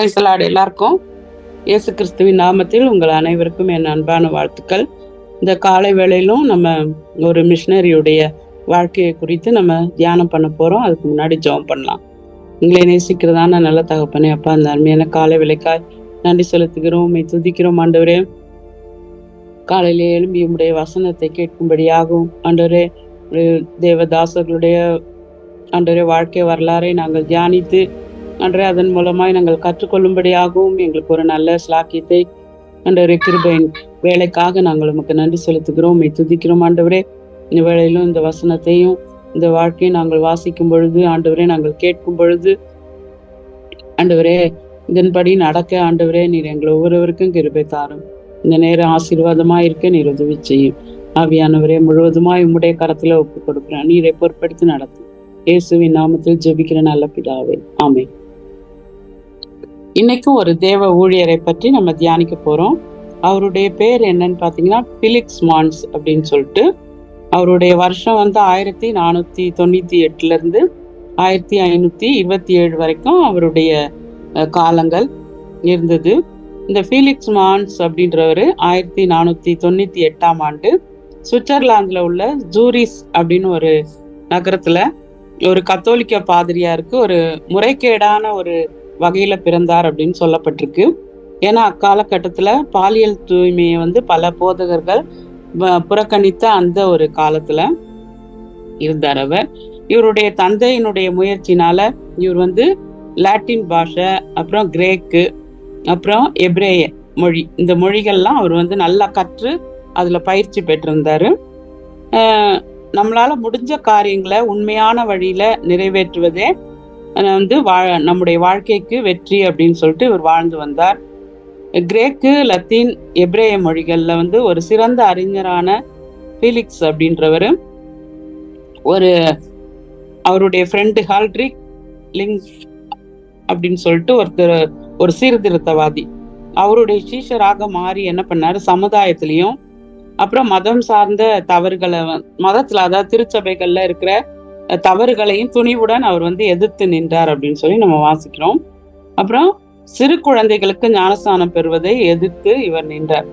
பிரைசலாடு எல்லாருக்கும் இயேசு கிறிஸ்துவின் நாமத்தில் உங்கள் அனைவருக்கும் என் அன்பான வாழ்த்துக்கள். இந்த காலை வேளையிலும் நம்ம ஒரு மிஷினரியுடைய வாழ்க்கையை குறித்து நம்ம தியானம் பண்ண போறோம். அதுக்கு முன்னாடி ஜெபம் பண்ணலாம். உங்களை நேசிக்கிறதான நல்ல தகப்பனே அப்பா அந்த அருமையான காலை விலைக்காய் நன்றி செலுத்துகிறோம். உண்மை துதிக்கிறோம் ஆண்டவரே. காலையிலே எழும்பி உடைய வசனத்தை கேட்கும்படியாகும் ஆண்டவரே தேவதாசர்களுடைய ஆண்டவரே வாழ்க்கை வரலாறை நாங்கள் தியானித்து அன்றே அதன் மூலமாய் நாங்கள் கற்றுக்கொள்ளும்படியாகவும் எங்களுக்கு ஒரு நல்ல ஸ்லாக்கியத்தை ஆண்டவரே கிருபையின் வேலைக்காக நாங்கள் உமக்கு நன்றி செலுத்துகிறோம். உண்மை துதிக்கிறோம். ஆண்டவரே இந்த வேளையிலும் இந்த வசனத்தையும் இந்த வாழ்க்கையை நாங்கள் வாசிக்கும் பொழுது ஆண்டவரே நாங்கள் கேட்கும் பொழுது ஆண்டவரே இதன்படி நடக்க ஆண்டவரே நீர் எங்களை ஒவ்வொருவருக்கும் கிருபை தாரும். இந்த நேரம் ஆசீர்வாதமா இருக்க நீர் உதவி செய்யும். ஆவியானவரே முழுவதுமாய் உம்முடைய கரத்துல ஒப்பு கொடுக்கிறேன். நீரை பொருட்படுத்தி நடத்தும் இயேசுவின் நாமத்தில் ஜெபிக்கிற நல்ல பிதாவே. ஆமென். இன்னைக்கும் ஒரு தேவ ஊழியரை பற்றி நம்ம தியானிக்க போறோம். அவருடைய பேர் என்னன்னு பாத்தீங்கன்னா பிலிக்ஸ் மான்ஸ் அப்படின்னு சொல்லிட்டு அவருடைய வருஷம் வந்து ஆயிரத்தி நானூத்தி தொண்ணூத்தி எட்டுல இருந்து ஆயிரத்தி ஐநூத்தி இருபத்தி ஏழு வரைக்கும் அவருடைய காலங்கள் இருந்தது. இந்த ஃபீலிக்ஸ் மான்ஸ் அப்படின்றவர் ஆயிரத்தி நானூத்தி தொண்ணூத்தி எட்டாம் ஆண்டு சுவிட்சர்லாந்துல உள்ள ஜூரிஸ் அப்படின்னு ஒரு நகரத்துல ஒரு கத்தோலிக்க பாதிரியாருக்கு ஒரு முறைகேடான ஒரு வகையில பிறந்தார் அப்படின்னு சொல்லப்பட்டிருக்கு. ஏன்னா அக்காலகட்டத்துல பாலியல் தூய்மையை வந்து பல போதகர்கள் புறக்கணித்த அந்த ஒரு காலத்துல இருந்தார் அவர். இவருடைய தந்தையினுடைய முயற்சினால இவர் வந்து லாட்டின் பாஷை அப்புறம் கிரேக்கு அப்புறம் எப்ரேய மொழி இந்த மொழிகள்லாம் அவர் வந்து நல்லா கற்று அதுல பயிற்சி பெற்றிருந்தாரு. நம்மளால முடிஞ்ச காரியங்களை உண்மையான வழியில நிறைவேற்றுவதே வந்து வா நம்முடைய வாழ்க்கைக்கு வெற்றி அப்படின்னு சொல்லிட்டு இவர் வாழ்ந்து வந்தார். கிரேக்கு லத்தீன் எப்ரேய மொழிகளில் வந்து ஒரு சிறந்த அறிஞரான ஃபீலிக்ஸ் அப்படின்றவர். ஒரு அவருடைய ஃப்ரெண்டு ஹால்ட்ரிக் லிங் அப்படின்னு சொல்லிட்டு ஒருத்தர் ஒரு சீர்திருத்தவாதி. அவருடைய சீஷராக மாறி என்ன பண்ணாரு? சமுதாயத்திலையும் அப்புறம் மதம் சார்ந்த தவறுகளை மதத்தில் அதாவது திருச்சபைகளில் இருக்கிற தவறுகளையும் துணிவுடன் அவர் வந்து எதிர்த்து நின்றார் அப்படின்னு சொல்லி நம்ம வாசிக்கிறோம். அப்புறம் சிறு குழந்தைகளுக்கு ஞானஸ்தானம் பெறுவதை எதிர்த்து இவர் நின்றார்.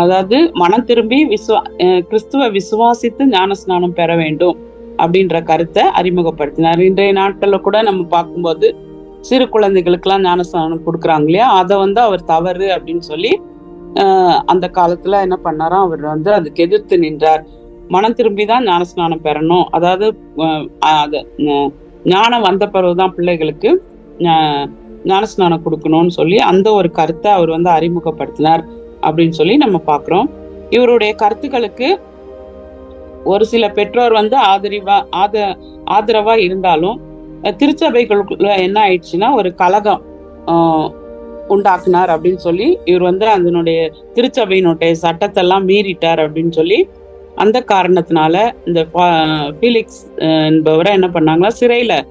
அதாவது மனம் திரும்பி விசுவா கிறிஸ்துவ விசுவாசித்து ஞானஸ்நானம் பெற வேண்டும் அப்படின்ற கருத்தை அறிமுகப்படுத்தினார். இன்றைய நாட்கள்ல கூட நம்ம பார்க்கும்போது சிறு குழந்தைகளுக்கெல்லாம் ஞானஸ்தானம் கொடுக்குறாங்க இல்லையா? அதை வந்து அவர் தவறு அப்படின்னு சொல்லி அந்த காலத்துல என்ன பண்ணாராம் அவர் வந்து அதுக்கு எதிர்த்து நின்றார். மனம் திரும்பி தான் ஞானஸ்நானம் பெறணும். அதாவது அது ஞானம் வந்த பிறகுதான் பிள்ளைகளுக்கு ஞானஸ்நானம் கொடுக்கணும்னு சொல்லி அந்த ஒரு கருத்தை அவர் வந்து அறிமுகப்படுத்தினார் அப்படின்னு சொல்லி நம்ம பார்க்குறோம். இவருடைய கருத்துக்களுக்கு ஒரு சில பெற்றோர் வந்து ஆதரிவா ஆத ஆதரவா இருந்தாலும் திருச்சபைகளுக்குள்ள என்ன ஆயிடுச்சுன்னா ஒரு கலகம் உண்டாக்குனார் அப்படின்னு சொல்லி இவர் வந்து அதனுடைய திருச்சபையினுடைய சட்டத்தெல்லாம் மீறிட்டார் அப்படின்னு சொல்லி அந்த காரணத்தினால இந்த பா- ஃபீலிக்ஸ் என்பவரை என்ன பண்ணாங்களா சிறையில்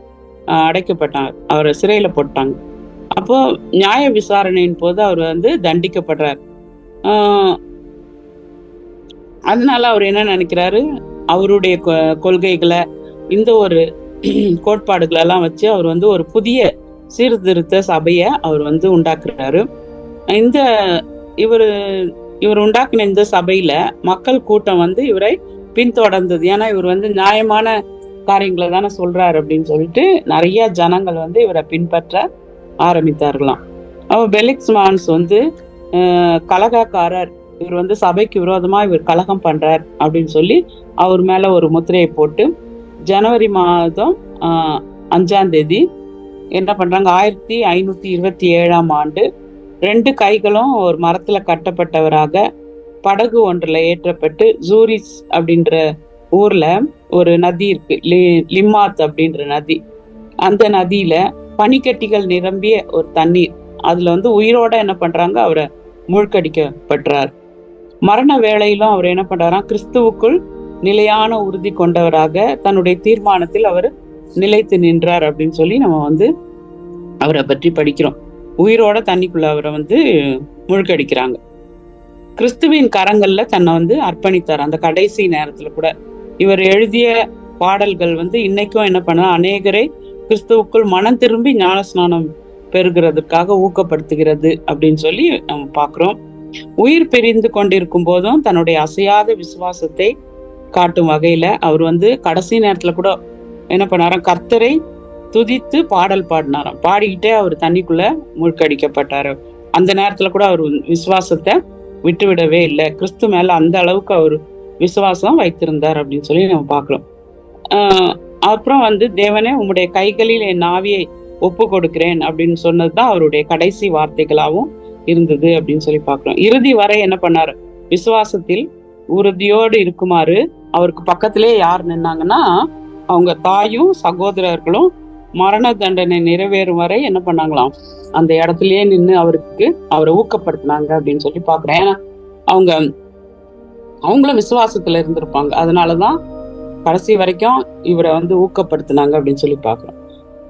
அடைக்கப்பட்டார் அடைக்கப்பட்டாங்க. அவரை சிறையில் போட்டாங்க. அப்போ நியாய விசாரணையின் போது அவர் வந்து தண்டிக்கப்படுறார். அதனால அவர் என்ன நினைக்கிறாரு? அவருடைய கொ- கொள்கைகளை இந்த ஒரு கோட்பாடுகளை எல்லாம் வச்சு அவர் வந்து ஒரு புதிய சீர்திருத்த சபையை அவர் வந்து உண்டாக்குறாரு. இந்த இவர் இவர் உண்டாக்கின இந்த சபையில மக்கள் கூட்டம் வந்து இவரை பின்தொடர்ந்தது. ஏன்னா இவர் வந்து நியாயமான காரியங்களை தானே சொல்றாரு அப்படின்னு சொல்லிட்டு நிறைய ஜனங்கள் வந்து இவரை பின்பற்ற ஆரம்பித்தார்களாம். அவ பெலிக்ஸ் மான்ஸ் வந்து கலகக்காரர். இவர் வந்து சபைக்கு விரோதமா இவர் கலகம் பண்றார் அப்படின்னு சொல்லி அவர் மேல ஒரு முத்திரையை போட்டு ஜனவரி மாதம் அஞ்சாம் தேதி என்ன பண்றாங்க? ஆயிரத்தி ஐநூத்தி இருபத்தி ஏழாம் ஆண்டு ரெண்டு கைகளும் ஒரு மரத்துல கட்டப்பட்டவராக படகு ஒன்றில் ஏற்றப்பட்டு ஜூரிஸ் அப்படின்ற ஊர்ல ஒரு நதி இருக்கு. லி- லிம்மாத் அப்படின்ற நதி. அந்த நதியில பனிக்கட்டிகள் நிரம்பிய ஒரு தண்ணீர். அதுல வந்து உயிரோட என்ன பண்றாங்க? அவரை மூழ்கடிக்கப்பட்டார் மரண வேளையிலும் அவர் என்ன பண்றாராம் கிறிஸ்துவுக்குள் நிலையான உறுதி கொண்டவராக தன்னுடைய தீர்மானத்தில் அவர் நிலைத்து நின்றார் அப்படின்னு சொல்லி நம்ம வந்து அவரை பற்றி படிக்கிறோம். உயிரோட தண்ணிக்குள்ள அவரை வந்து முழுக்கடிக்கிறாங்க. கிறிஸ்துவின் கரங்கள்ல தன்னை வந்து அர்ப்பணித்தார். அந்த கடைசி நேரத்துல கூட இவர் எழுதிய பாடல்கள் வந்து இன்னைக்கும் என்ன பண்ண அநேகரை கிறிஸ்துவுக்குள் மனம் திரும்பி ஞானஸ்நானம் பெறுகிறதுக்காக ஊக்கப்படுத்துகிறது அப்படின்னு சொல்லி நம்ம பார்க்குறோம். உயிர் பிரிந்து கொண்டிருக்கும் போதும் தன்னுடைய அசையாத விசுவாசத்தை காட்டும் வகையில அவர் வந்து கடைசி நேரத்துல கூட என்ன பண்ணாராம்? கர்த்தரை துதித்து பாடல் பாடினாராம். பாடிக்கிட்டே அவர் தண்ணிக்குள்ள மூழ்கடிக்கப்பட்டாரு. அந்த நேரத்துல கூட அவர் விசுவாசத்தை விட்டுவிடவே இல்லை. கிறிஸ்து மேல அந்த அளவுக்கு அவர் விசுவாசம் வைத்திருந்தார் அப்படின்னு சொல்லி நம்ம பார்க்கலாம் அப்புறம் வந்து தேவனே உங்களுடைய கைகளில் என் நாவியை ஒப்பு கொடுக்கிறேன் அப்படின்னு சொன்னது தான் அவருடைய கடைசி வார்த்தைகளாகவும் இருந்தது அப்படின்னு சொல்லி பார்க்கலாம் இறுதி வரை என்ன பண்ணாரு? விசுவாசத்தில் உறுதியோடு இருக்குமாறு அவருக்கு பக்கத்திலே யார் நின்னாங்கன்னா அவங்க தாயும் சகோதரர்களும் மரண தண்டனை நிறைவேறும் வரை என்ன பண்ணாங்களாம்? அந்த இடத்துலயே நின்று அவருக்கு அவரை ஊக்கப்படுத்தினாங்க அப்படின்னு சொல்லி பாக்குறேன் ஏன்னா அவங்க அவங்களும் விசுவாசத்துல இருந்திருப்பாங்க. அதனாலதான் கடைசி வரைக்கும் இவரை வந்து ஊக்கப்படுத்தினாங்க அப்படின்னு சொல்லி பாக்குறோம்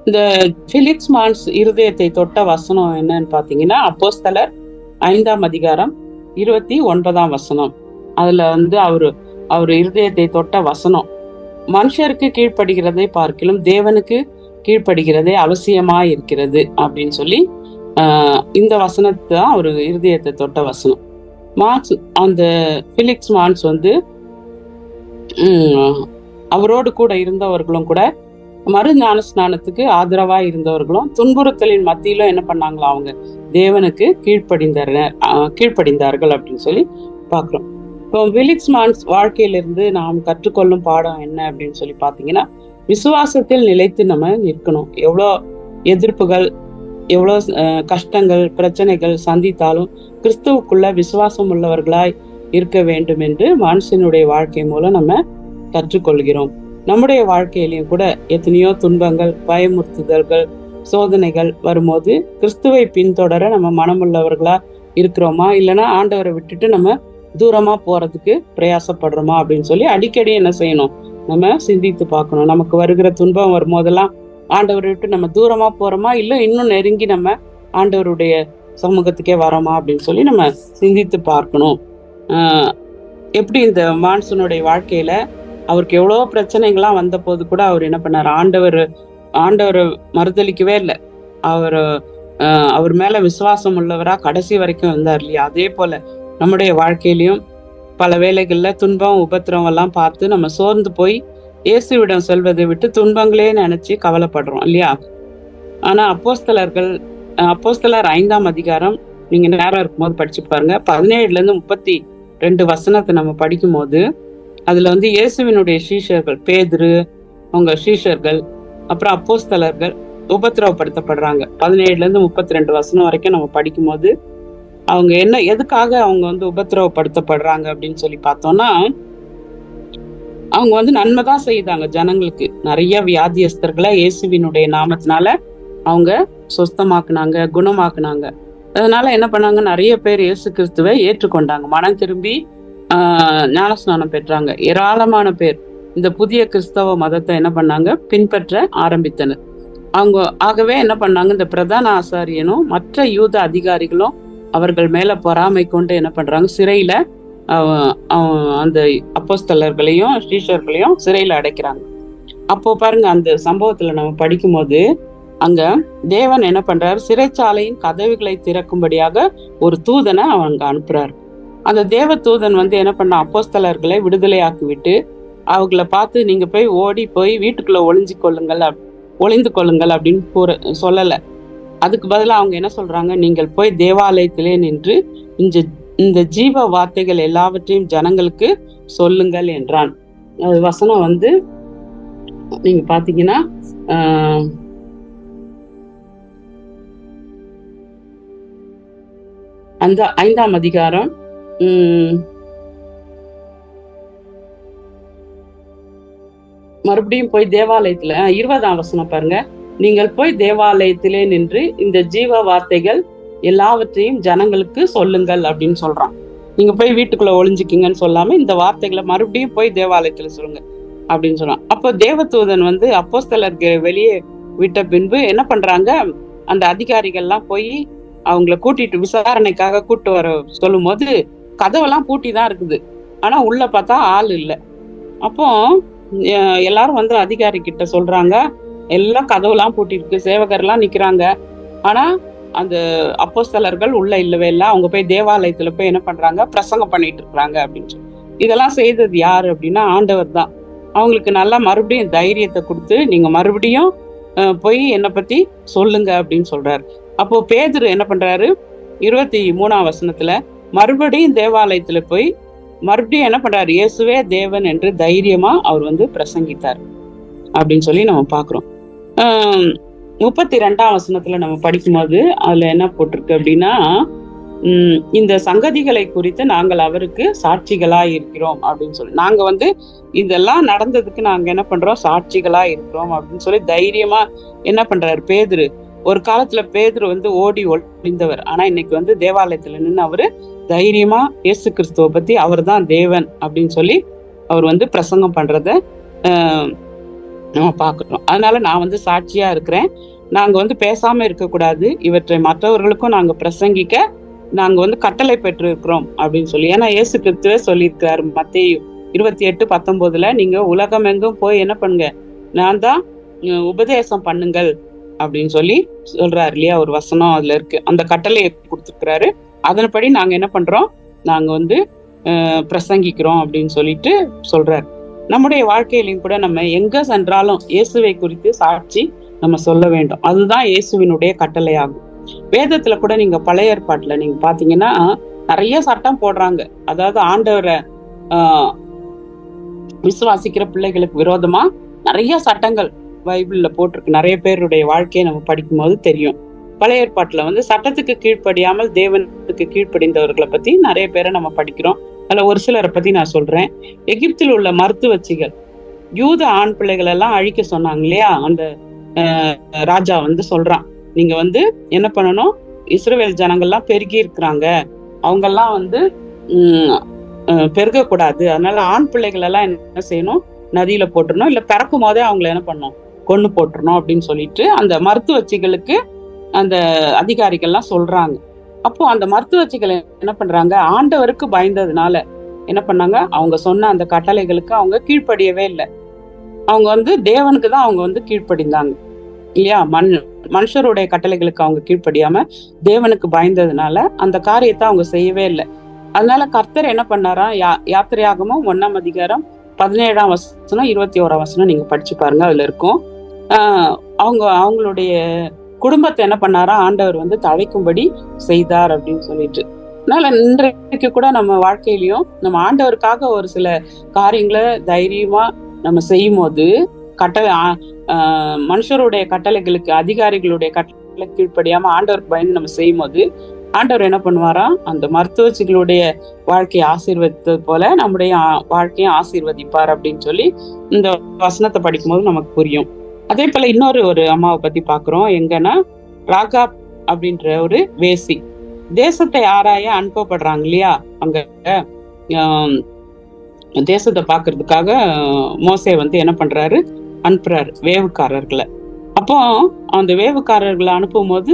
இந்த பிலிக்ஸ் மான்ஸ் இருதயத்தை தொட்ட வசனம் என்னன்னு பாத்தீங்கன்னா அப்போஸ்தலர் ஐந்தாம் அதிகாரம் இருபத்தி ஒன்பதாம் வசனம். அதுல வந்து அவரு அவர் இருதயத்தை தொட்ட வசனம். மனுஷருக்கு கீழ்ப்படுகிறதை பார்க்கிலும் தேவனுக்கு கீழ்ப்படுகிறதே அவசியமா இருக்கிறது அப்படின்னு சொல்லி ஆஹ் இந்த வசனத்தை தான் அவர் இருதயத்தை தொட்ட வசனம். மார்க்ஸ் அந்த பிலிக்ஸ் மான்ஸ் வந்து அவரோடு கூட இருந்தவர்களும் கூட மறு ஞான ஸ்நானத்துக்கு ஆதரவா இருந்தவர்களும் துன்புறுத்தலின் மத்தியிலும் என்ன பண்ணாங்களா அவங்க தேவனுக்கு கீழ்ப்படிந்தார்கள் கீழ்ப்படிந்தார்கள் அப்படின்னு சொல்லி பாக்குறோம் இப்போ விலிக்ஸ் மான்ஸ் வாழ்க்கையிலிருந்து நாம் கற்றுக்கொள்ளும் பாடம் என்ன அப்படின்னு சொல்லி பாத்தீங்கன்னா விசுவாசத்தில் நிலைத்து நம்ம நிற்கணும். எவ்வளோ எதிர்ப்புகள் எவ்வளோ கஷ்டங்கள் பிரச்சனைகள் சந்தித்தாலும் கிறிஸ்துவுக்குள்ள விசுவாசம் உள்ளவர்களாய் இருக்க வேண்டும் என்று மனுஷனுடைய வாழ்க்கை மூலம் நம்ம கற்றுக்கொள்கிறோம். நம்முடைய வாழ்க்கையிலையும் கூட எத்தனையோ துன்பங்கள் பயமுறுத்துதல்கள் சோதனைகள் வரும்போது கிறிஸ்துவை பின்தொடர நம்ம மனமுள்ளவர்களா இருக்கிறோமா? இல்லைன்னா ஆண்டவரை விட்டுட்டு நம்ம தூரமா போறதுக்கு பிரயாசப்படுறோமா? அப்படின்னு சொல்லி அடிக்கடி என்ன செய்யணும்? நம்ம சிந்தித்து பார்க்கணும். நமக்கு வருகிற துன்பம் வரும்போதெல்லாம் ஆண்டவரை விட்டு நம்ம தூரமா போறோமா? இல்ல இன்னும் நெருங்கி நம்ம ஆண்டவருடைய சமூகத்துக்கே வரோமா? அப்படின்னு சொல்லி நம்ம சிந்தித்து பார்க்கணும். எப்படி இந்த மான்சனுடைய வாழ்க்கையில அவருக்கு எவ்வளோ பிரச்சனைகள்லாம் வந்த போது கூட அவர் என்ன பண்ணார்? ஆண்டவர் ஆண்டவர் மறுதளிக்கவே இல்லை. அவர் அவர் மேல விசுவாசம் உள்ளவரா கடைசி வரைக்கும் வந்தார் இல்லையா? அதே போல நம்முடைய வாழ்க்கையிலையும் பல வேலைகளில் துன்பம் உபத்திரம் எல்லாம் பார்த்து நம்ம சோர்ந்து போய் இயேசுவிடம் செல்வதை விட்டு துன்பங்களே நினைச்சு கவலைப்படுறோம் இல்லையா? ஆனா அப்போஸ்தலர்கள் அப்போஸ்தலர் ஐந்தாம் அதிகாரம் நீங்க நேரம் இருக்கும்போது படிச்சு பாருங்க. பதினேழுல இருந்து முப்பத்தி ரெண்டு வசனத்தை நம்ம படிக்கும் போது அதுல வந்து இயேசுவினுடைய சீஷர்கள் பேதுரு அவங்க சீஷர்கள் அப்புறம் அப்போஸ்தலர்கள் உபத்திரவப்படுத்தப்படுறாங்க. பதினேழுல இருந்து முப்பத்தி ரெண்டு வசனம் வரைக்கும் நம்ம படிக்கும் போது அவங்க என்ன எதுக்காக அவங்க வந்து உபத்திரவப்படுத்தப்படுறாங்க அப்படின்னு சொல்லி பார்த்தோம்னா அவங்க வந்து நன்மை தான் செய்தாங்க ஜனங்களுக்கு. நிறைய வியாதியஸ்தர்களை இயேசுவினுடைய நாமத்தினால அவங்க சொஸ்தமாக்குனாங்க குணமாக்குனாங்க. அதனால என்ன பண்ணாங்க நிறைய பேர் இயேசு கிறிஸ்துவை ஏற்றுக்கொண்டாங்க. மனம் திரும்பி ஆஹ் ஞானஸ்நானம் பெற்றாங்க. ஏராளமான பேர் இந்த புதிய கிறிஸ்தவ மதத்தை என்ன பண்ணாங்க பின்பற்ற ஆரம்பித்தனர். அவங்க ஆகவே என்ன பண்ணாங்க இந்த பிரதான ஆசாரியனும் மற்ற யூத அதிகாரிகளும் அவர்கள் மேல பொறாமை கொண்டு என்ன பண்றாங்க? சிறையில அந்த அப்போஸ்தலர்களையும் ஸ்ரீஷர்களையும் சிறையில அடைக்கிறாங்க. அப்போ பாருங்க அந்த சம்பவத்துல நம்ம படிக்கும் போது அங்க தேவன் என்ன பண்றாரு? சிறைச்சாலையின் கதவுகளை திறக்கும்படியாக ஒரு தூதனை அவங்க அனுப்புறாரு. அந்த தேவ தூதன் வந்து என்ன பண்ண அப்போஸ்தலர்களை விடுதலையாக்கி விட்டு அவங்கள பார்த்து நீங்க போய் ஓடி போய் வீட்டுக்குள்ள ஒளிஞ்சு கொள்ளுங்கள் ஒளிந்து கொள்ளுங்கள் அப்படின்னு கூற சொல்லலை. அதுக்கு பதிலாக அவங்க என்ன சொல்றாங்க? நீங்கள் போய் தேவாலயத்திலே நின்று இந்த இந்த ஜீவ வார்த்தைகள் எல்லாவற்றையும் ஜனங்களுக்கு சொல்லுங்கள் என்றான். அது வசனம் வந்து நீங்க பாத்தீங்கன்னா அந்த ஐந்தாம் அதிகாரம் மறுபடியும் போய் தேவாலயத்துல இருபதாம் வசனம் பாருங்க. நீங்கள் போய் தேவாலயத்திலே நின்று இந்த ஜீவ வார்த்தைகள் எல்லாவற்றையும் ஜனங்களுக்கு சொல்லுங்கள் அப்படின்னு சொல்றான். நீங்க போய் வீட்டுக்குள்ள ஒளிஞ்சுக்கிங்கன்னு சொல்லாம இந்த வார்த்தைகளை மறுபடியும் போய் தேவாலயத்துல சொல்லுங்க அப்படின்னு சொல்றான். அப்போ தேவதூதன் வந்து அப்போஸ்தலருக்கு வெளியே விட்ட பின்பு என்ன பண்றாங்க? அந்த அதிகாரிகள்லாம் போய் அவங்கள கூட்டிட்டு விசாரணைக்காக கூட்டு வர சொல்லும் போது கதவெல்லாம் பூட்டி தான் இருக்குது. ஆனா உள்ள பார்த்தா ஆள் இல்லை. அப்போ எல்லாரும் வந்து அதிகாரி கிட்ட சொல்றாங்க எல்லாம் கதவுலாம் பூட்டிருக்கு சேவகர்லாம் நிக்கிறாங்க. ஆனா அந்த அப்போஸ்தலர்கள் உள்ள இல்லவே இல்லை. அவங்க போய் தேவாலயத்துல போய் என்ன பண்றாங்க? பிரசங்கம் பண்ணிட்டு இருக்கிறாங்க அப்படின்னு சொல்லி. இதெல்லாம் செய்தது யாரு அப்படின்னா ஆண்டவர் தான். அவங்களுக்கு நல்லா மறுபடியும் தைரியத்தை கொடுத்து நீங்க மறுபடியும் போய் என்னை பத்தி சொல்லுங்க அப்படின்னு சொல்றாரு. அப்போ பேதர் என்ன பண்றாரு? இருபத்தி மூணாம் வசனத்துல மறுபடியும் தேவாலயத்துல போய் மறுபடியும் என்ன பண்றாரு? இயேசுவே தேவன் என்று தைரியமா அவர் வந்து பிரசங்கித்தார் அப்படின்னு சொல்லி நம்ம பாக்குறோம் முப்பத்தி ரெண்டாம் வசனத்துல நம்ம படிக்கும்போது அதுல என்ன போட்டிருக்கு அப்படின்னா உம் இந்த சங்கதிகளை குறித்து நாங்கள் அவருக்கு சாட்சிகளா இருக்கிறோம் அப்படின்னு சொல்லி. நாங்க வந்து இதெல்லாம் நடந்ததுக்கு நாங்க என்ன பண்றோம்? சாட்சிகளா இருக்கிறோம் அப்படின்னு சொல்லி தைரியமா என்ன பண்றாரு? பேதுரு. ஒரு காலத்துல பேதுரு வந்து ஓடி ஒழிந்தவர் ஆனா இன்னைக்கு வந்து தேவாலயத்துல நின்று அவரு தைரியமா இயேசு கிறிஸ்துவ பத்தி அவர் தான் தேவன் அப்படின்னு சொல்லி அவர் வந்து பிரசங்கம் பண்றத ஆஹ் நம்ம பார்க்கணும். அதனால நான் வந்து சாட்சியா இருக்கிறேன். நாங்க வந்து பேசாம இருக்கக்கூடாது. இவற்றை மற்றவர்களுக்கும் நாங்க பிரசங்கிக்க நாங்க வந்து கட்டளை பெற்றிருக்கிறோம் அப்படின்னு சொல்லி. ஏன்னா இயேசு கிறிஸ்துவே சொல்லியிருக்கிறாரு மத்தேயு இருபத்தி எட்டு பத்தொன்பதுல நீங்க உலகம் எங்கும் போய் என்ன பண்ணுங்க? நான் தான் உபதேசம் பண்ணுங்கள். அப்படின்னு சொல்லி சொல்றாரு இல்லையா? ஒரு வசனம் அதுல இருக்கு. அந்த கட்டளையை கொடுத்துருக்கிறாரு. அதன்படி நாங்க என்ன பண்றோம்? நாங்க வந்து பிரசங்கிக்கிறோம் அப்படின்னு சொல்லிட்டு சொல்றாரு. நம்முடைய வாழ்க்கையிலையும் கூட நம்ம எங்க சென்றாலும் இயேசுவை குறித்து சாட்சி நம்ம சொல்ல வேண்டும். அதுதான் இயேசுவினுடைய கட்டளையாகும். வேதத்துல கூட நீங்க பழைய ஏற்பாட்டுல நீங்க பாத்தீங்கன்னா நிறைய சட்டம் போடுறாங்க. அதாவது ஆண்டவரை ஆஹ் விசுவாசிக்கிற பிள்ளைகளுக்கு விரோதமா நிறைய சட்டங்கள் பைபிள்ல போட்டிருக்கு. நிறைய பேருடைய வாழ்க்கையை நம்ம படிக்கும்போது தெரியும். பழைய ஏற்பாட்டுல வந்து சட்டத்துக்கு கீழ்ப்படியாமல் தேவனுக்கு கீழ்ப்படிந்தவர்களை பத்தி நிறைய பேரை நம்ம படிக்கிறோம். அதில் ஒரு சிலரை பற்றி நான் சொல்கிறேன் எகிப்தில் உள்ள மருத்துவச்சிகள் யூத ஆண் பிள்ளைகள் எல்லாம் அழிக்க சொன்னாங்க இல்லையா? அந்த ராஜா வந்து சொல்றான். நீங்க வந்து என்ன பண்ணணும்? இஸ்ரேல் ஜனங்கள்லாம் பெருகி இருக்கிறாங்க. அவங்கெல்லாம் வந்து பெருகக்கூடாது. அதனால ஆண் பிள்ளைகள் எல்லாம் என்ன செய்யணும்? நதியில போட்டுடணும். இல்ல பிறக்கும் போதே அவங்கள என்ன பண்ணணும்? கொண்டு போட்டுறணும் அப்படின்னு சொல்லிட்டு அந்த மருத்துவச்சிகளுக்கு அந்த அதிகாரிகள்லாம் சொல்றாங்க. அப்போ அந்த மருத்துவச்சிகள் என்ன பண்றாங்க? ஆண்டவருக்கு பயந்ததுனால என்ன பண்ணாங்க? அவங்க சொன்ன அந்த கட்டளைகளுக்கு அவங்க கீழ்ப்படியவே இல்லை. அவங்க வந்து தேவனுக்கு தான் அவங்க வந்து கீழ்ப்படிந்தாங்க. இல்லையா? மண் மனுஷருடைய கட்டளைகளுக்கு அவங்க கீழ்ப்படியாம தேவனுக்கு பயந்ததுனால அந்த காரியத்தை அவங்க செய்யவே இல்லை. அதனால கர்த்தர் என்ன பண்ணாரா? யா யாத்திரையாகமும் ஒன்னாம் அதிகாரம் பதினேழாம் வசனம் இருபத்தி ஓராம் வசனம் நீங்க படிச்சு பாருங்க அதுல இருக்கும். அவங்க அவங்களுடைய குடும்பத்தை என்ன பண்ணாரா? ஆண்டவர் வந்து தழைக்கும்படி செய்தார் அப்படின்னு சொல்லிட்டு. அதனால இன்றைக்கு கூட நம்ம வாழ்க்கையிலயும் நம்ம ஆண்டவருக்காக ஒரு சில காரியங்களை தைரியமா நம்ம செய்யும் போது கட்டளை ஆஹ் மனுஷருடைய கட்டளைகளுக்கு அதிகாரிகளுடைய கட்டளை கீழ்ப்படியாம ஆண்டவருக்கு பயந்து நம்ம செய்யும் போது ஆண்டவர் என்ன பண்ணுவாராம் அந்த மருத்துவச்சிகளுடைய வாழ்க்கையை ஆசீர்வதித்தது போல நம்முடைய வாழ்க்கையை ஆசீர்வதிப்பார் அப்படின்னு சொல்லி இந்த வசனத்தை படிக்கும்போது நமக்கு புரியும். அதே போல இன்னொரு ஒரு அம்மாவை பத்தி பாக்குறோம். எங்கன்னா ராகா அப்படின்ற ஒரு வேசி. தேசத்தை ஆராய அனுப்பப்படுறாங்க இல்லையா? அங்க தேசத்தை பாக்குறதுக்காக மோசே வந்து என்ன பண்றாரு? அனுப்புறாரு வேவுக்காரர்களை. அப்போ அந்த வேவுக்காரர்களை அனுப்பும்போது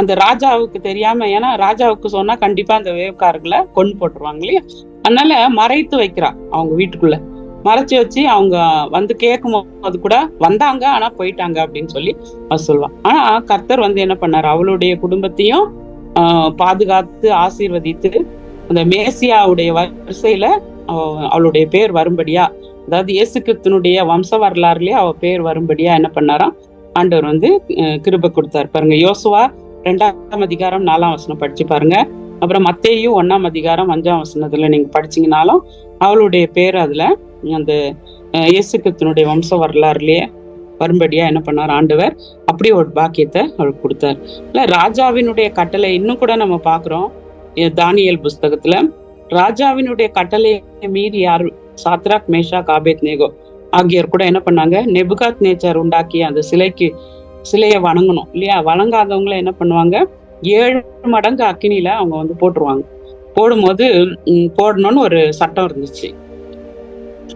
அந்த ராஜாவுக்கு தெரியாம ஏன்னா ராஜாவுக்கு சொன்னா கண்டிப்பா அந்த வேவுக்காரர்களை கொண்டு போட்டுருவாங்க இல்லையா? அதனால மறைத்து வைக்கிறா அவங்க வீட்டுக்குள்ள. மறைச்சு வச்சு அவங்க வந்து கேட்கும் போது கூட வந்தாங்க ஆனா போயிட்டாங்க அப்படின்னு சொல்லி சொல்லுவான். சொல்லுவா ஆனா கர்த்தர் வந்து என்ன பண்ணாரு? அவளுடைய குடும்பத்தையும் பாதுகாத்து ஆசீர்வதித்து அந்த மேசியாவுடைய வரிசையில அவ- அவளுடைய பேர் வரும்படியா அதாவது இயேசு கிறிஸ்துனுடைய வம்ச வரலாறுலயே அவ பேர் வரும்படியா என்ன பண்ணாராம்? ஆண்டவர் வந்து கிருப கொடுத்தாரு. பாருங்க யோசுவா ரெண்டாம் அதிகாரம் நாலாம் வசனம் படிச்சு பாருங்க. அப்புறம் மத்தேயும் ஒன்னாம் அதிகாரம் அஞ்சாம் வசனத்துல நீங்க படிச்சீங்கனாலும் அவளுடைய பேர் அதுல அந்த இயேசு கிறிஸ்துனுடைய வம்ச வரலாறுலயே வரும்படியா என்ன பண்ணார்? ஆண்டவர் அப்படி ஒரு பாக்கியத்தை அவளுக்கு கொடுத்தார். இல்ல ராஜாவினுடைய கட்டளை இன்னும் கூட நம்ம பாக்குறோம். தானியல் புஸ்தகத்துல ராஜாவினுடைய கட்டளையை மீறி யார்? சாத்ராக் மேஷா காபேத் நேகோ ஆகியோர் கூட என்ன பண்ணாங்க? நெபுகாத் நேச்சர் உண்டாக்கிய அந்த சிலைக்கு சிலையை வணங்கணும். இல்லையா? வணங்காதவங்கள என்ன பண்ணுவாங்க? ஏழு மடங்கு அக்கினியில அவங்க வந்து போட்டுருவாங்க. போடும்போது போடணும்னு ஒரு சட்டம் இருந்துச்சு.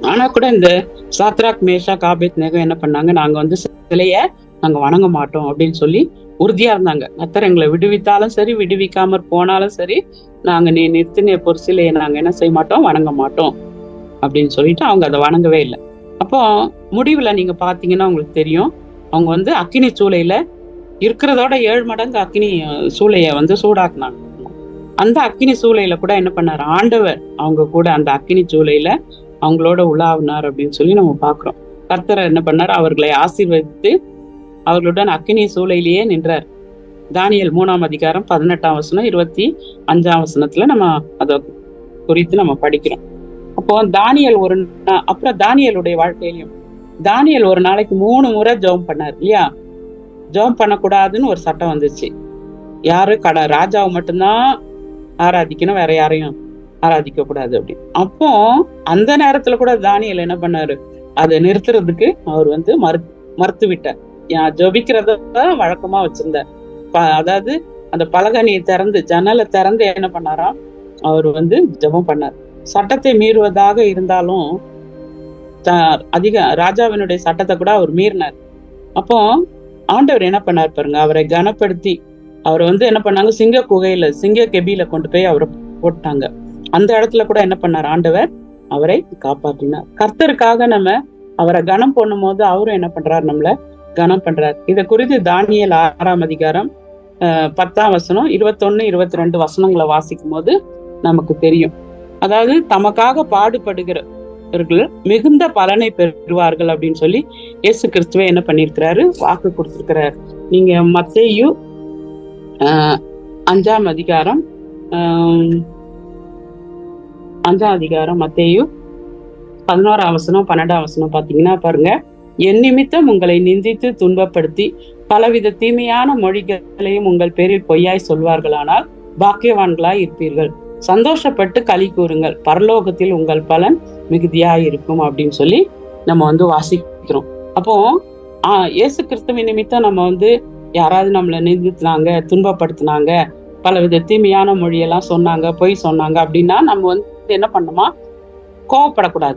ஆனா கூட இந்த சாத்ராக் மேஷா காபித் நேகம் என்ன பண்ணாங்க? நாங்க வந்து சிலைய நாங்க வணங்க மாட்டோம் அப்படின்னு சொல்லி உறுதியா இருந்தாங்க. கத்தர் எங்களை விடுவித்தாலும் சரி விடுவிக்காம போனாலும் சரி நாங்க நீ நிறுத்தின பொருசிலையை நாங்க என்ன செய்ய மாட்டோம்? வணங்க மாட்டோம் அப்படின்னு சொல்லிட்டு அவங்க அதை வணங்கவே இல்லை. அப்போ முடிவுல நீங்க பாத்தீங்கன்னா உங்களுக்கு தெரியும். அவங்க வந்து அக்கினி சூளையில இருக்கிறதோட ஏழு மடங்கு அக்னி சூளைய வந்து சூடாக்குனாங்க. அந்த அக்கினி சூளையில கூட என்ன பண்ணார்? ஆண்டவர் அவங்க கூட அந்த அக்னி சூளையில அவங்களோட உலாவினார் அப்படின்னு சொல்லி நம்ம பாக்குறோம். கர்த்தர் என்ன பண்ணார்? அவர்களை ஆசீர்வதித்து அவர்களுடன் அக்னி சூளையிலேயே நின்றார். தானியல் மூணாம் அதிகாரம் பதினெட்டாம் வசனம் இருபத்தி அஞ்சாம் வசனத்துல நம்ம அதை குறித்து நம்ம படிக்கிறோம். அப்போ தானியல் ஒரு அப்புறம் தானியலுடைய வாழ்க்கையிலையும் தானியல் ஒரு நாளைக்கு மூணு முறை ஜெபம் பண்ணார் இல்லையா? ஜெபம் பண்ணக்கூடாதுன்னு ஒரு சட்டம் வந்துச்சு. யாரு? கடை ராஜாவை மட்டும்தான் ஆராதிக்கணும் வேற யாரையும் ஆராதிக்க கூடாது அப்படின்னு. அப்போ அந்த நேரத்துல கூட தானியல் என்ன பண்ணாரு? அதை நிறுத்துறதுக்கு அவர் வந்து மறு மறுத்து விட்டார் ஜபிக்கிறத தான் வழக்கமா வச்சிருந்தார். ப- அதாவது அந்த பலகனியை திறந்து ஜன்னலை திறந்து என்ன பண்ணாராம் அவர் வந்து ஜெபம் பண்ணார். சட்டத்தை மீறுவதாக இருந்தாலும் த- அதிக ராஜாவினுடைய சட்டத்தை கூட அவர் மீறினார். அப்போ ஆண்டவர் என்ன பண்ணார் பாருங்க அவரை கனப்படுத்தி அவரை வந்து என்ன பண்ணாங்க சிங்க குகையில சிங்க கெபியில கொண்டு போய் அவரை போட்டாங்க. அந்த இடத்துல கூட என்ன பண்ணார் ஆண்டவர் அவரை காப்பாற்றினார் கர்த்தருக்காக நம்ம அவரை கனம் பண்ணும் போது அவரும் என்ன பண்றார் நம்மள கனம் பண்றார். இதை குறித்து தானியல் ஆறாம் அதிகாரம் பத்தாம் வசனம் இருபத்தொன்னு இருபத்தி ரெண்டு வசனங்களை வாசிக்கும் போது நமக்கு தெரியும். அதாவது தமக்காக பாடுபடுகிற பக்தர்கள் மிகுந்த பலனை பெறுவார்கள் அப்படின்னு சொல்லி இயேசு கிறிஸ்துவ என்ன பண்ணியிருக்கிறாரு? வாக்கு கொடுத்திருக்கிறார். நீங்க மத்தையும் ஆஹ், அஞ்சாம் அதிகாரம் அஞ்சாம் அதிகாரம் மத்தையும் பதினோராம் வசனம் பன்னெண்டாம் வசனம் பாத்தீங்கன்னா பாருங்க. என் நிமித்தம் உங்களை நிந்தித்து துன்பப்படுத்தி பலவித தீமையான மொழிகளையும் உங்கள் பேரில் பொய்யாய் சொல்வார்களானால் பாக்கியவான்களாய் இருப்பீர்கள். சந்தோஷப்பட்டு களி கூறுங்கள். பரலோகத்தில் உங்கள் பலன் மிகுதியா இருக்கும் அப்படின்னு சொல்லி நம்ம வந்து வாசிக்கிறோம். அப்போ ஆஹ் இயேசு கிறிஸ்துவின் நிமித்தம் நம்ம வந்து யாராவது நம்மளை நிந்தித்துனாங்க துன்பப்படுத்தினாங்க பலவித தீமையான மொழியெல்லாம் சொன்னாங்க பொய் சொன்னாங்க அப்படின்னா நம்ம வந்து என்ன பண்ணுமா? கோவப்படக்கூடாது.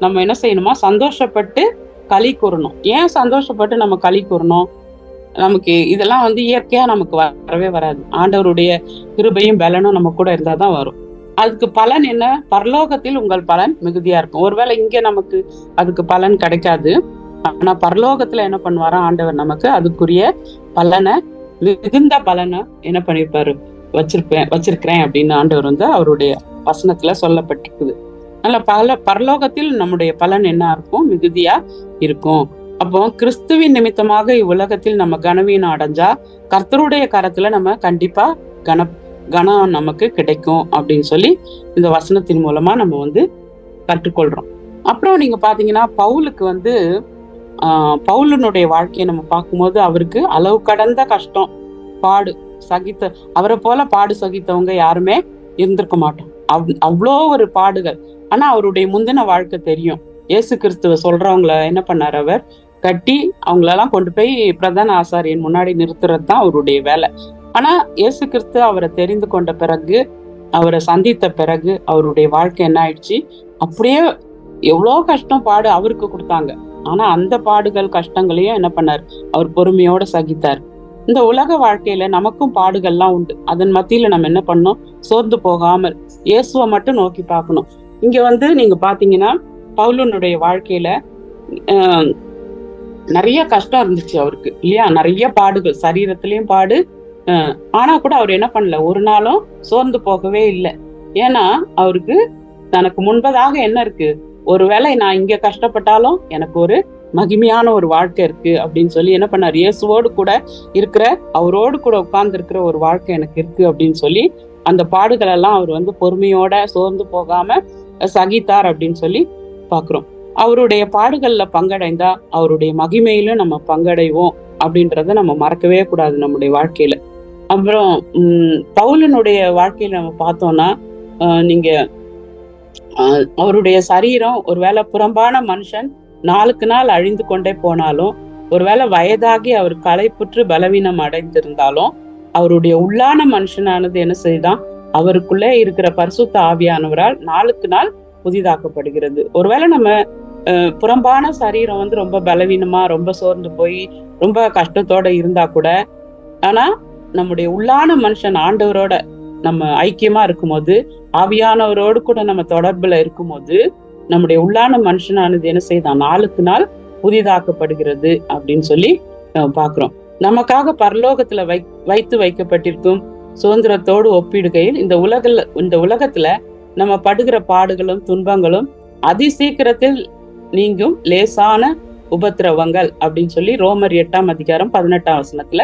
நம்ம என்ன செய்யணுமா? சந்தோஷப்பட்டு களி கூறணும். ஏன் சந்தோஷப்பட்டு நம்ம களி கூறணும்? நமக்கு இதெல்லாம் வந்து இயற்கையா நமக்கு வரவே வராது. ஆண்டவருடைய கிருபையும் பலனும் நம்ம கூட இருந்தா தான் வரும். அதுக்கு பலன் என்ன? பரலோகத்தில் உங்கள் பலன் மிகுதியா இருக்கும். ஒருவேளை இங்க நமக்கு அதுக்கு பலன் கிடைக்காது. ஆனா பரலோகத்துல என்ன பண்ணுவாரா ஆண்டவர் நமக்கு அதுக்குரிய பலனை மிகுந்த பலனை என்ன பண்ணிருப்பாரு? வச்சிருப்பேன் வச்சிருக்கிறேன் அப்படின்னு ஆண்டவர் வந்து அவருடைய வசனத்துல சொல்லப்பட்டிருக்குது. அதனால பல பரலோகத்தில் நம்முடைய பலன் என்ன இருக்கும்? மிகுதியா இருக்கும். அப்போ கிறிஸ்துவின் நிமித்தமாக இவ்வுலகத்தில் நம்ம கனவீனம் அடைஞ்சா கர்த்தருடைய கரத்துல நம்ம கண்டிப்பா கன கனம் நமக்கு கிடைக்கும் அப்படின்னு சொல்லி இந்த வசனத்தின் மூலமா நம்ம வந்து கற்றுக்கொள்றோம். அப்புறம் நீங்க பாத்தீங்கன்னா பவுலுக்கு வந்து பவுலனுடைய வாழ்க்கையை நம்ம பார்க்கும்போது அவருக்கு அளவு கடந்த கஷ்டம் பாடு சகித்த அவரை போல பாடு சகித்தவங்க யாருமே இருந்திருக்க மாட்டோம். அவ் அவ்வளோ ஒரு பாடுகள். ஆனா அவருடைய முந்தின வாழ்க்கை தெரியும். இயேசு கிறிஸ்துவ சொல்றவங்கள என்ன பண்ணார் அவர்? கட்டி அவங்களெல்லாம் கொண்டு போய் பிரதான ஆசாரியன் முன்னாடி நிறுத்துறது தான் அவருடைய வேலை. ஆனா இயேசு கிறிஸ்து அவரை தெரிந்து கொண்ட பிறகு அவரை சந்தித்த பிறகு அவருடைய வாழ்க்கை என்ன ஆயிடுச்சு? அப்படியே எவ்வளோ கஷ்டம் பாடு அவருக்கு கொடுத்தாங்க. ஆனா அந்த பாடுகள் கஷ்டங்களையும் என்ன பண்ணார்? அவர் பொறுமையோட சகித்தார். இந்த உலக வாழ்க்கையில நமக்கும் பாடுகள்லாம் உண்டு. அதன் மத்தியில நம்ம என்ன பண்ணோம் சோர்ந்து போகாமல் இயேசுவை மட்டும் நோக்கி பார்க்கணும். இங்க வந்து நீங்க பாத்தீங்கன்னா பவுலனுடைய வாழ்க்கையில நிறைய கஷ்டம் இருந்துச்சு அவருக்கு இல்லையா? நிறைய பாடுகள் சரீரத்திலயும் பாடு. ஆனா கூட அவர் என்ன பண்ணல ஒரு நாளும் சோர்ந்து போகவே இல்லை. ஏன்னா அவருக்கு தனக்கு முன்பதாக என்ன இருக்கு? ஒருவேளை நான் இங்க கஷ்டப்பட்டாலும் எனக்கு ஒரு மகிமையான ஒரு வாழ்க்கை இருக்கு அப்படின்னு சொல்லி என்ன பண்ணார்? இயேசுவோடு கூட இருக்கிற அவரோடு கூட உட்கார்ந்து இருக்கிற ஒரு வாழ்க்கை எனக்கு இருக்கு அப்படின்னு சொல்லி அந்த பாடுகள் எல்லாம் அவர் வந்து பொறுமையோட சோர்ந்து போகாம சகித்தார் அப்படின்னு சொல்லி பாக்குறோம். அவருடைய பாடுகள்ல பங்கடைந்தா அவருடைய மகிமையிலும் நம்ம பங்கடைவோம் அப்படின்றத நம்ம மறக்கவே கூடாது நம்முடைய வாழ்க்கையில. அப்புறம் உம் பவுலனுடைய வாழ்க்கையில நம்ம பார்த்தோம்னா நீங்க அவருடைய சரீரம் ஒருவேளை புறம்பான மனுஷன் நாளுக்கு நாள் அழிந்து கொண்டே போனாலும் ஒருவேளை வயதாகி அவர் களைப்புற்று பலவீனம் அடைந்திருந்தாலும் அவருடைய உள்ளான மனுஷனானது என்ன செய்தான்? அவருக்குள்ளே இருக்கிற பரிசுத்த ஆவியானவரால் நாளுக்கு நாள் புதிதாக்கப்படுகிறது. ஒருவேளை நம்ம புறம்பான சரீரம் வந்து ரொம்ப பலவீனமா ரொம்ப சோர்ந்து போய் ரொம்ப கஷ்டத்தோட இருந்தா கூட ஆனா நம்முடைய உள்ளான மனுஷன் ஆண்டவரோட நம்ம ஐக்கியமா இருக்கும்போது ஆவியானவரோடு கூட நம்ம தொடர்புல இருக்கும்போது நம்முடைய உள்ளான மனுஷனானது என்ன செய்தான்? நாளுக்கு நாள் புதிதாக்கப்படுகிறது அப்படின்னு சொல்லி பாக்குறோம். நமக்காக பரலோகத்துல வை வைத்து வைக்கப்பட்டிருக்கும் சுதந்திரத்தோடு ஒப்பிடுகையில் இந்த உலகில் இந்த உலகத்துல நம்ம படுகிற பாடுகளும் துன்பங்களும் அதி சீக்கிரத்தில் நீங்கும் லேசான உபத்திரவங்கள் அப்படின்னு சொல்லி ரோமர் எட்டாம் அதிகாரம் பதினெட்டாம் வசனத்துல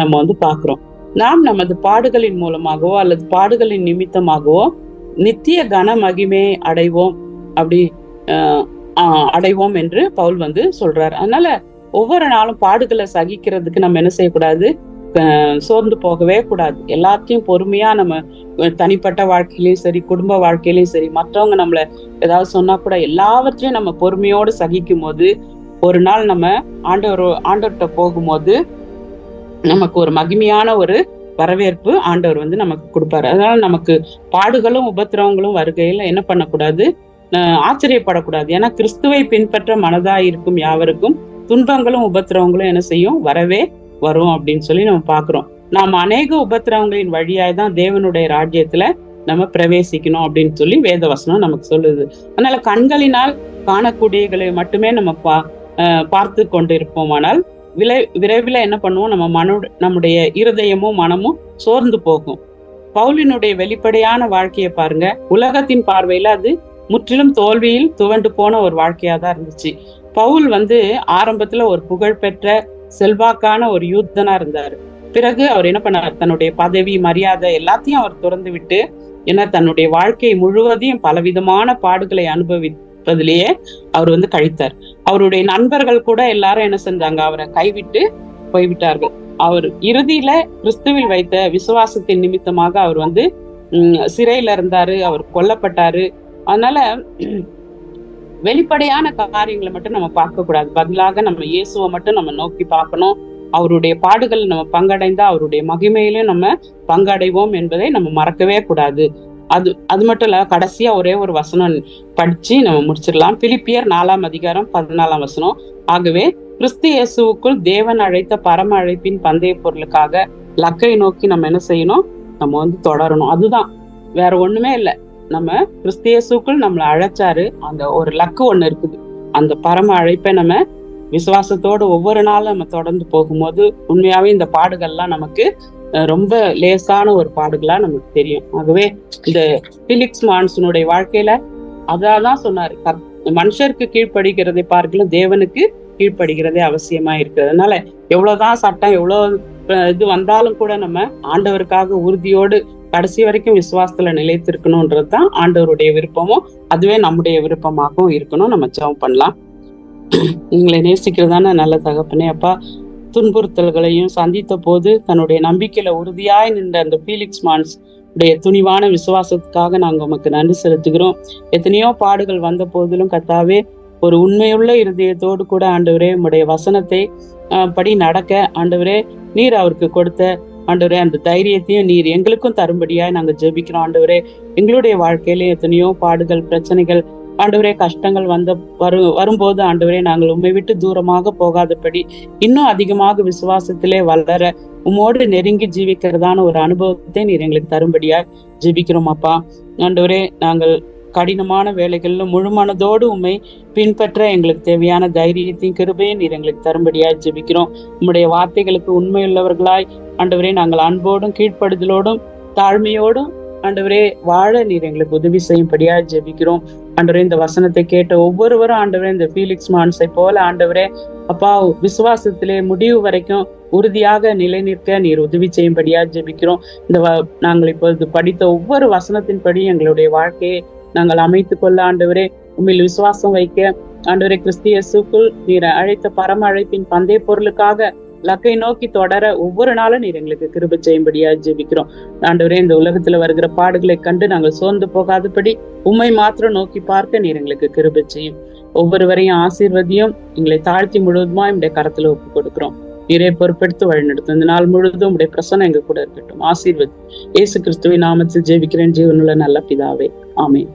நம்ம வந்து பாக்குறோம் நாம் நமது பாடுகளின் மூலமாகவோ அல்லது பாடுகளின் நிமித்தமாகவோ நித்திய கன மகிமே அடைவோம் அப்படி அடைவோம் என்று பவுல் வந்து சொல்றாரு. அதனால ஒவ்வொரு நாளும் பாடுகளை சகிக்கிறதுக்கு நம்ம என்ன செய்யக்கூடாது? சோர்ந்து போகவே கூடாது. எல்லாத்தையும் பொறுமையா நம்ம தனிப்பட்ட வாழ்க்கையிலையும் சரி குடும்ப வாழ்க்கையிலையும் சரி மற்றவங்க நம்மள ஏதாவது சொன்னா கூட எல்லாவற்றையும் நம்ம பொறுமையோடு சகிக்கும் போது ஒரு நாள் நம்ம ஆண்டவர் ஆண்டவர்கிட்ட போகும்போது நமக்கு ஒரு மகிமையான ஒரு வரவேற்பு ஆண்டவர் வந்து நமக்கு கொடுப்பாரு. அதனால நமக்கு பாடுகளும் உபத்திரவங்களும் வருகையில என்ன பண்ணக்கூடாது? ஆச்சரியப்படக்கூடாது. ஏன்னா கிறிஸ்துவை பின்பற்ற மனதா இருக்கும் யாவருக்கும் துன்பங்களும் உபத்திரவங்களும் என்ன செய்யும்? வரவே வரும் அப்படின்னு சொல்லி நம்ம பாக்குறோம் நாம் அநேக உபத்திரவங்களின் வழியாய் தான் தேவனுடைய ராஜ்யத்துல நம்ம பிரவேசிக்கணும் அப்படின்னு சொல்லி வேதவசனம் நமக்கு சொல்லுது. அதனால கண்களினால் காணக்கூடியகளை மட்டுமே நம்ம பா அஹ் பார்த்து கொண்டு இருப்போமானால் விலை விரைவில் என்ன பண்ணுவோம்? நம்ம மனு நம்முடைய இருதயமும் மனமும் சோர்ந்து போகும். பவுலினுடைய வெளிப்படையான வாழ்க்கையை பாருங்க. உலகத்தின் பார்வையில அது முற்றிலும் தோல்வியில் துவண்டு போன ஒரு வாழ்க்கையா தான் இருந்துச்சு. பவுல் வந்து ஆரம்பத்துல ஒரு புகழ்பெற்ற செல்வாக்கான ஒரு யூத்தனா இருந்தார். பிறகு அவர் என்ன பண்ணார்? தன்னுடைய பதவி மரியாதை எல்லாத்தையும் அவர் துறந்து விட்டு ஏன்னா தன்னுடைய வாழ்க்கை முழுவதையும் பலவிதமான பாடுகளை அனுபவிப்பதிலேயே அவர் வந்து கழித்தார். அவருடைய நண்பர்கள் கூட எல்லாரும் என்ன செஞ்சாங்க? அவரை கைவிட்டு போய்விட்டார்கள். அவர் இறுதியில கிறிஸ்துவில் வைத்த விசுவாசத்தின் நிமித்தமாக அவர் வந்து உம், சிறையில இருந்தாரு. அவர் கொல்லப்பட்டாரு. அதனால வெளிப்படையான காரியங்களை மட்டும் நம்ம பார்க்க கூடாது பதிலாக நம்ம இயேசுவை மட்டும் நம்ம நோக்கி பார்க்கணும். அவருடைய பாடுகள் நம்ம பங்கடைந்தா அவருடைய மகிமையிலும் நம்ம பங்கடைவோம் என்பதை நம்ம மறக்கவே கூடாது. அது அது மட்டும் இல்ல கடைசியா ஒரே ஒரு வசனம் படிச்சு நம்ம முடிச்சிடலாம். பிலிப்பியர் நாலாம் அதிகாரம் பதினாலாம் வசனம். ஆகவே கிறிஸ்து இயேசுவுக்குள் தேவன் அழைத்த பரம அழைப்பின் பந்தய பொருளுக்காக லக்கை நோக்கி நம்ம என்ன செய்யணும்? நம்ம வந்து தொடரணும். அதுதான். வேற ஒண்ணுமே இல்லை. நம்ம கிறிஸ்தியசுக்குள் நம்மளை அழைச்சாரு. அந்த ஒரு லக்கு ஒண்ணு இருக்குது. அந்த பரம அழைப்பை நம்ம விசுவாசத்தோடு ஒவ்வொரு நாளும் நம்ம தொடர்ந்து போகும்போது உண்மையாவே இந்த பாடுகள்லாம் நமக்கு ரொம்ப லேசான ஒரு பாடுகளா நமக்கு தெரியும். ஆகவே இந்த பிலிக்ஸ் மான்சனுடைய வாழ்க்கையில அதான் சொன்னாரு. மனுஷருக்கு கீழ்ப்படுகிறதை பார்க்கலாம் தேவனுக்கு கீழ்ப்படுகிறதே அவசியமா இருக்கு அதனால எவ்வளவுதான் சட்டம் எவ்வளவு இது வந்தாலும் கூட நம்ம ஆண்டவருக்காக உறுதியோடு கடைசி வரைக்கும் விசுவாசத்துல நிலைத்திருக்கணும்ன்றது தான் ஆண்டவருடைய விருப்பமும் அதுவே நம்முடைய விருப்பமாகவும் இருக்கணும். நம்ம ஜெபம் பண்ணலாம். உங்களை நேசிக்கிறதான நல்ல தகப்பனே அப்பா துன்புறுத்தல்களையும் சந்தித்த போது தன்னுடைய நம்பிக்கையில உறுதியாய் நின்ற அந்த பீலிக்ஸ் மான்ஸ் உடைய துணிவான விசுவாசத்துக்காக நாங்க உமக்கு நன்றி செலுத்துகிறோம். எத்தனையோ பாடுகள் வந்த போதிலும் கத்தாவே ஒரு உண்மையுள்ள இருதயத்தோடு கூட ஆண்டவரே உம்முடைய வசனத்தை ஆஹ், படி நடக்க ஆண்டவரே நீர் அவருக்கு கொடுத்த ஆண்டவரே அந்த தைரியத்தையும் நீர் எங்களுக்கும் தரும்படியாய் நாங்க ஜெபிக்கிறோம். ஆண்டவரே எங்களுடைய வாழ்க்கையில எத்தனையோ பாடுகள் பிரச்சனைகள் ஆண்டவரே கஷ்டங்கள் வந்த வரும் வரும்போது ஆண்டவரே நாங்கள் உம்மை விட்டு தூரமாக போகாதபடி இன்னும் அதிகமாக விசுவாசத்திலே வளர உம்மோடு நெருங்கி ஜீவிக்கிறதான ஒரு அனுபவத்தை நீர் எங்களுக்கு தரும்படியா ஜெபிக்கிறோம் அப்பா. ஆண்டவரே நாங்கள் கடினமான வேலைகளில் முழுமனதோடு உண்மை பின்பற்ற எங்களுக்கு தேவையான தைரியத்தையும் கிருபையும் நீர் எங்களுக்கு தரும்படியாக ஜெபிக்கிறோம். உம்முடைய வார்த்தைகளுக்கு உண்மையுள்ளவர்களாய் ஆண்டவரே நாங்கள் அன்போடும் கீழ்ப்படுதலோடும் தாழ்மையோடும் ஆண்டவரே வாழ நீர் எங்களுக்கு உதவி செய்யும்படியா ஜெபிக்கிறோம். ஆண்டவரே இந்த வசனத்தை கேட்ட ஒவ்வொருவரும் ஆண்டவரே இந்த ஃபீலிக்ஸ் மான்ஸை போல ஆண்டவரே அப்பா விசுவாசத்திலே முடிவு வரைக்கும் உறுதியாக நிலை நிற்க நீர் உதவி செய்யும்படியா ஜெபிக்கிறோம். இந்த வ- நாங்கள் இப்பொழுது படித்த ஒவ்வொரு வசனத்தின்படி எங்களுடைய வாழ்க்கையை நாங்கள் அமைத்துக் கொள்ள ஆண்டவரே உண்மையில் விசுவாசம் வைக்க ஆண்டவரே கிறிஸ்தியசுக்குள் நீர் அழைத்த பரம அழைப்பின் பந்தய பொருளுக்காக லக்கை நோக்கி தொடர ஒவ்வொரு நாளும் நீர் எங்களுக்கு கிருப செய்யும்படியா ஜெபிக்கிறோம். ஆண்டவரே இந்த உலகத்துல வருகிற பாடுகளை கண்டு நாங்கள் சோர்ந்து போகாதபடி உண்மை மாத்திரம் நோக்கி பார்க்க நீர் எங்களுக்கு கிருப செய்யும். ஒவ்வொருவரையும் ஆசீர்வதியும் எங்களை தாழ்த்தி முழுவதுமா என்னுடைய கரத்துல ஒப்பு கொடுக்கிறோம். நீரே பொறுப்பெடுத்து வழிநடத்தும். இந்த நாள் முழுதும் உடைய பிரசனம் எங்க கூட இருக்கட்டும். ஆசீர்வத். இயேசு கிறிஸ்துவை நாமத்தில் ஜெபிக்கிறேன். ஜீவனுள்ள நல்ல பிதாவே. ஆமேன்.